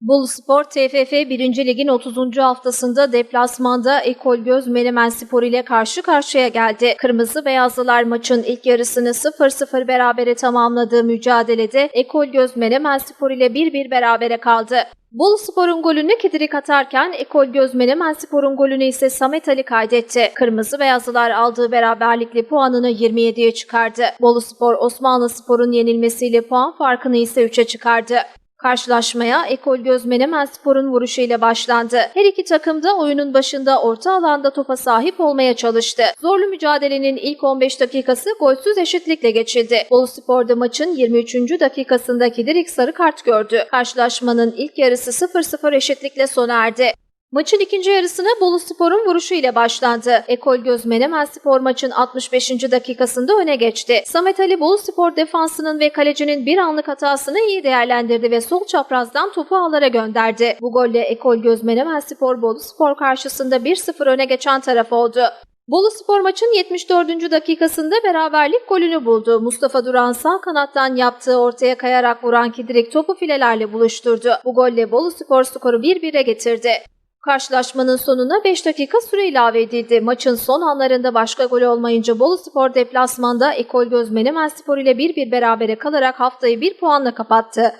Boluspor TFF 1. Lig'in 30. haftasında deplasmanda Ekol Göz Menemen Spor ile karşı karşıya geldi. Kırmızı Beyazlılar maçın ilk yarısını 0-0 berabere tamamladığı mücadelede Ekol Göz Menemen Spor ile 1-1 berabere kaldı. Boluspor'un golünü Kedirik atarken Ekol Göz Menemen Spor'un golünü ise Samet Ali kaydetti. Kırmızı Beyazlılar aldığı beraberlikle puanını 27'ye çıkardı. Boluspor Osmanlı Spor'un yenilmesiyle puan farkını ise 3'e çıkardı. Karşılaşmaya Ekol Göz Menemen Spor'un vuruşuyla başlandı. Her iki takım da oyunun başında orta alanda topa sahip olmaya çalıştı. Zorlu mücadelenin ilk 15 dakikası golsüz eşitlikle geçildi. Boluspor'da maçın 23. dakikasında Kidirik sarı kart gördü. Karşılaşmanın ilk yarısı 0-0 eşitlikle sona erdi. Maçın ikinci yarısına Bolu Spor'un vuruşu ile başlandı. Ekol Göz Menemen Spor maçın 65. dakikasında öne geçti. Samet Ali Bolu Spor defansının ve kalecinin bir anlık hatasını iyi değerlendirdi ve sol çaprazdan topu ağlara gönderdi. Bu golle Ekol Göz Menemen Spor Bolu Spor karşısında 1-0 öne geçen taraf oldu. Bolu Spor maçın 74. dakikasında beraberlik golünü buldu. Mustafa Duran sağ kanattan yaptığı ortaya kayarak vuran Kidirik topu filelerle buluşturdu. Bu golle Bolu Spor skoru 1-1'e getirdi. Karşılaşmanın sonuna 5 dakika süre ilave edildi. Maçın son anlarında başka gol olmayınca Bolu Spor deplasmanda Ekol Göz Menemen Spor ile 1-1 berabere kalarak haftayı 1 puanla kapattı.